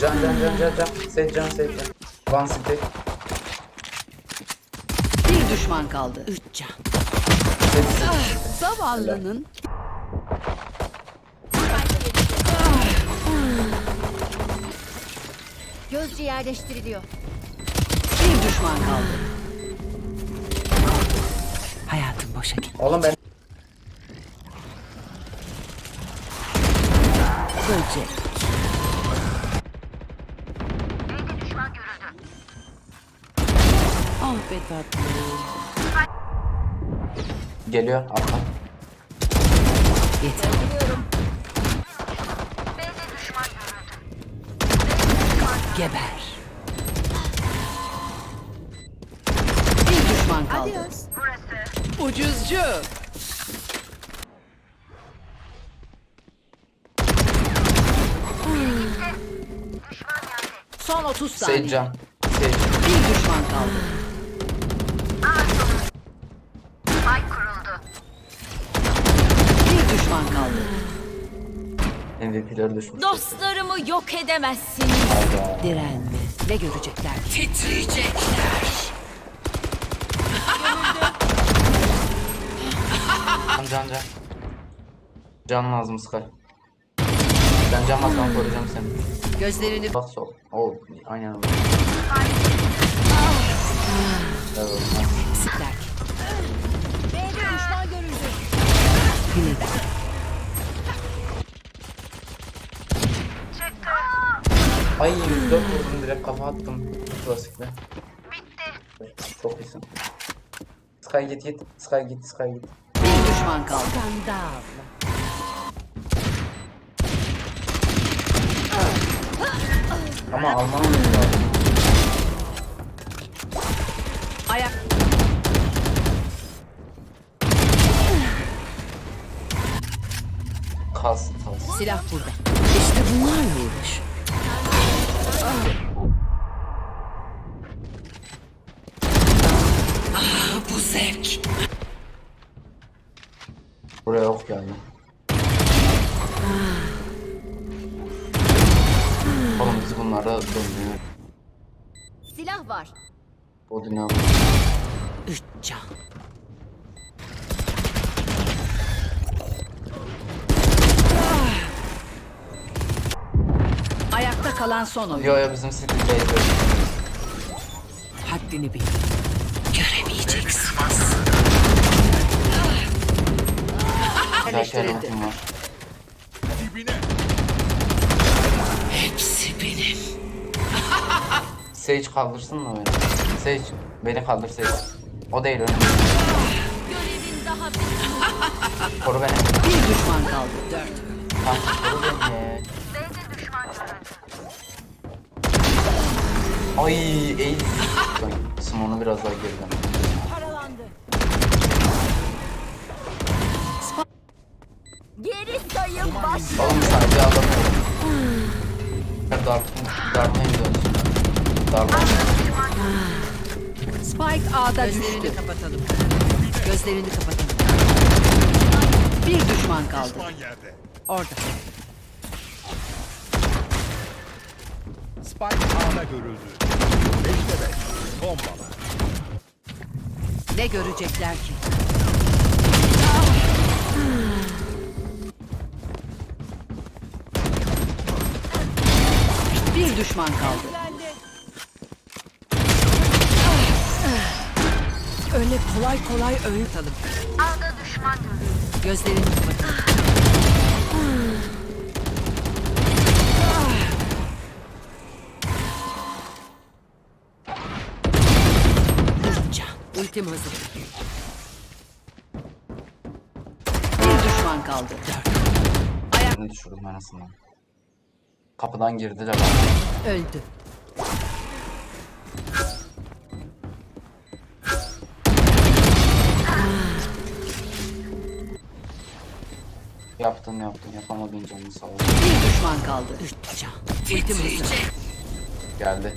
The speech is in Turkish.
can can. Sage can sage can. One city. Bir düşman kaldı. Üç can. Sage Zavallının Gözcü yerleştiriliyor. bir düşman kaldı. Hayatım boşa gitti. Oğlum ben Böcek. Be tatlım. geliyor arka. Yeter. Geber. Bir düşman kaldı. Adios. Ucuzcu. Son 30 saniye. Sage can. Sage. Bir düşman kaldı. MVP'leri düşmüş. Dostlarımı yok edemezsiniz. Direnme. Ne görecekler? Titriyecekler. Can can can. Can lazım Sky. Ben can basmam koruyacağım seni. Gözlerini Bak sol. Oo aynen öyle. Evet. Ay 104 vurdum direkt kafa attım. Klasikle. Bitti. Çok iyisin. Sky git git. Sky git Sky git. Bir düşman kaldı. Skandal. Ama almam lazım. Ayak. Kas kas. Silah burada. İşte bunlarla uğraş. Ah, bu zevk. Buraya ok geldi. Oğlum biz bunlara döndürüyor. Silah var. O dünya Üç can. Kalan son oyun. Yo yo bizim City'deyiz. Haddini bil. Göremeyeceksin. Güzel ultim var. Hepsi benim. Sage kaldırsın mı beni? Sage beni kaldır Sage. O değil önüm. Görevin daha bitmedi. Koru beni. Bir düşman kaldı. Dört. Tamam koru beni. Ay eğil. Simone'u biraz daha geriden. Paralandı. Geri sayım baş. Oğlum sadece alamıyorum. Dartın, dartın gidiyoruz. Dartın. Spike A'da Gözlerini kapatalım. Gözlerini kapatalım. Bir düşman kaldı. Orada. Spike A'da görüldü. 5'te 5. Bombalar. Ne görecekler ki? Bir düşman kaldı. Öyle kolay kolay öğütalım. Alda düşman Gözlerini kapatın. Can. Ultim hazır. Bir düşman kaldı. Ne düşürdüm ben aslında. Kapıdan girdiler. Öldü. Yaptın yaptın yapamadın canını sağ ol. Bir düşman kaldı. Üç can. Ultim hazır. Geldi.